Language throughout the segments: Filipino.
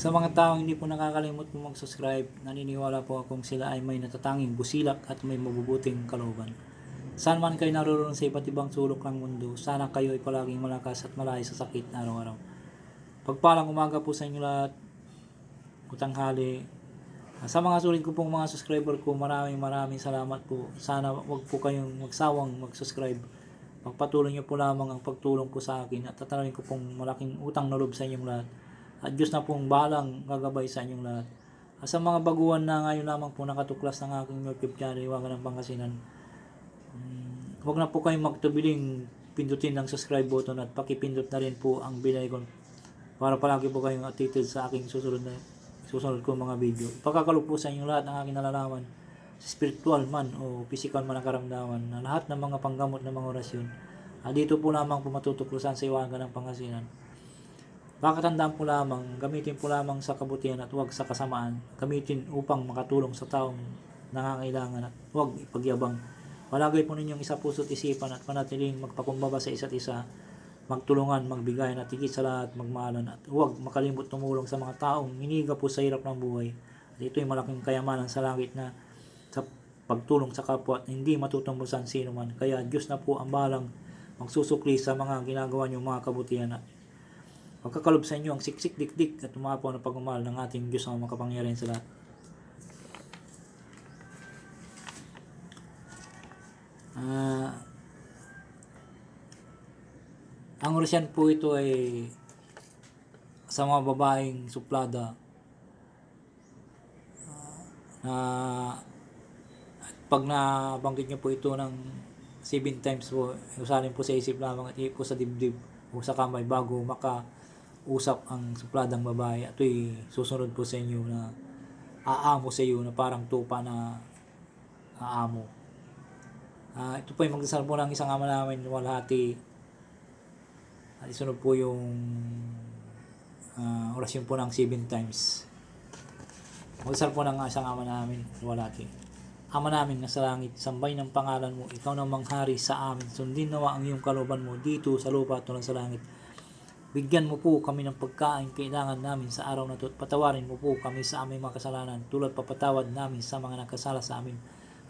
Sa mga taong hindi po nakakalimot po mag-subscribe, naniniwala po akong sila ay may natatanging busilak at may mabubuting kalooban. Saan man kayo naroon sa iba't ibang sulok ng mundo, sana kayo ay palaging malakas at malayo sa sakit na araw-araw. Pagpalang umaga po sa inyo lahat, utanghali. Sa mga sulit ko pong mga subscriber ko, maraming maraming salamat po. Sana wag po kayong magsawang mag-subscribe. Pagpatuloy niyo po lamang ang pagtulong po sa akin at tatanungin ko pong malaking utang na loob sa inyong lahat. At Diyos na pong balang gagabay sa inyong lahat. At sa mga baguhan na ngayon lamang po nakatuklas ng aking YouTube channel, Iwagan ng Pangasinan, mm, huwag na po kayong magtubiling pindutin ng subscribe button at pakipindot na rin po ang bell icon para palagi po kayong updated sa aking susunod na susunod ko mga video. Ipakakalo po sa inyong lahat ng aking nalalaman spiritual man o physical man na karamdaman na lahat ng mga panggamot ng mga orasyon. Ah, dito po lamang po matutuklusan sa iwagan ng Pangasinan. Pakatandaan po lamang, gamitin po lamang sa kabutihan at huwag sa kasamaan. Gamitin upang makatulong sa taong nangangailangan at huwag ipagyabang. Palagay po ninyong isa puso't isipan at panatiling magpakumbaba sa isa't isa, magtulungan, magbigay at higit sa lahat magmahalan at huwag makalimot tumulong sa mga taong hiniga po sa hirap ng buhay. At ito'y malaking kayamanan sa langit na sa pagtulong sa kapwa at hindi matutumbusan sino man. Kaya Diyos na po ang balang magsusukli sa mga ginagawa niyong mga kabutihan at Pagkakalob sa inyo ang siksik dikdik at umapaw na pagmamahal ng ating Diyos ang makapangyarihan sa lahat. Ah, ang orasyan po ito ay sa mga babaeng suplada ah, na pag nabanggit nyo po ito ng 7 times po, usalin po sa isip lamang at po sa dibdib o sa kamay bago maka usap ang supladang babae at ito'y susunod po sa inyo na aamo sa iyo na parang tupa na aamo. Ah, ito po ay magdasal po ng isang ama namin walhati at isunod po yung ah, orasyon po ng 7 times. Magdasal po ng isang ama namin walhati. Ama namin na sa langit, sambay ng pangalan mo, ikaw na manghari sa amin. Sundin nawa ang iyong kalooban mo dito sa lupa tulad sa langit. Bigyan mo po kami ng pagkain kailangan namin sa araw na ito at patawarin mo po kami sa aming mga kasalanan tulad papatawad namin sa mga nagkasala sa amin.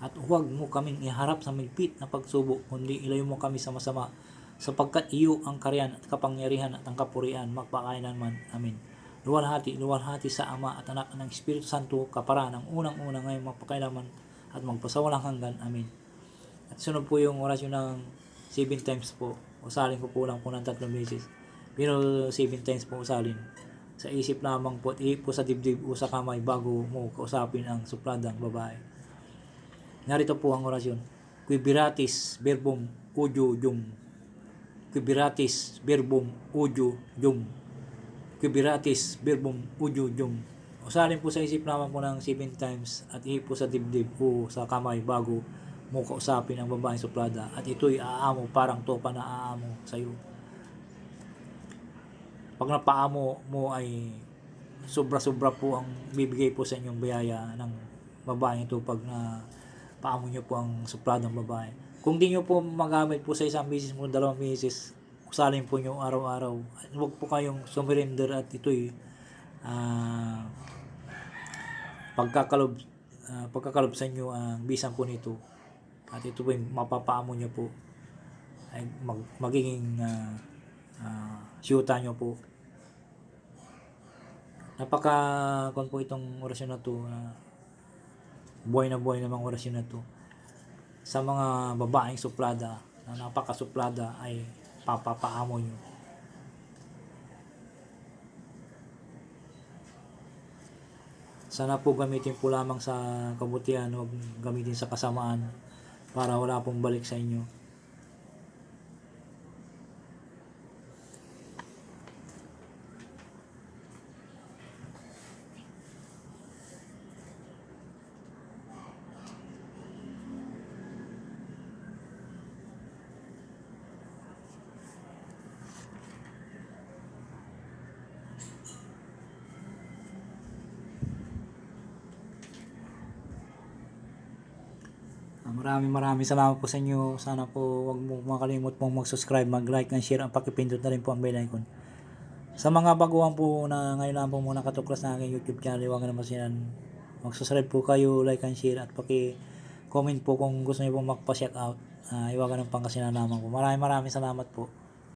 At huwag mo kaming iharap sa milpit na pagsubok, kundi ilayo mo kami sa masama sapagkat iyo ang karyan at kapangyarihan at ang kapurian magpakainan man. Amin. Luwalhati, luwalhati sa Ama at Anak ng Espiritu Santo, kapara ng unang-unang ngayon magpakailaman at magpasawalang hanggan. Amin. At sunod po yung orasyon ng 7 times po. Usalin ko po lang po ng tatlong beses. Pero 7 times po usalin. Sa isip lamang po at ihip po sa dibdib o sa kamay bago mo kausapin ang supladang babae. Narito po ang orasyon. Quibiratis verbum ujo jum. Quibiratis verbum ujo jum. Quibiratis verbum ujo jum. Usalin po sa isip naman po ng 7 times at ihip po sa dibdib o sa kamay bago mo kausapin ang babaeng suplada at ito'y aamo parang topa na aamo sa iyo. Pag napaamo mo ay sobra-sobra po ang bibigay po sa inyong biyaya ng babaeng ito pag na paamo nyo po ang supladang babae. Kung di nyo po magamit po sa isang misis mo, dalawang misis, usalin po nyo araw-araw. Huwag po kayong sumurrender at ito'y ah pagkakalob ah, pagkakalob sa inyo ang bisan po nito at ito po yung mapapaamo nyo po ay mag, magiging uh, uh, syuta nyo po. Napaka kon po itong orasyon na to na buhay na buhay namang orasyon na to. Sa mga babaeng suplada na napaka-suplada ay papapaamo nyo sana po gamitin po lamang sa kabutihan huwag gamitin sa kasamaan para wala pong balik sa inyo Maraming maraming salamat po sa inyo. Sana po wag mo makalimot pong mag-subscribe, mag-like, and share. Ang pakipindot na rin po ang bell icon. Sa mga baguhan po na ngayon lang po muna katuklas na aking YouTube channel, huwag naman siya mag-subscribe po kayo, like and share at paki-comment po kung gusto niyo po magpa-check out. Uh, iwagan ng pangasinan naman po. Maraming maraming salamat po.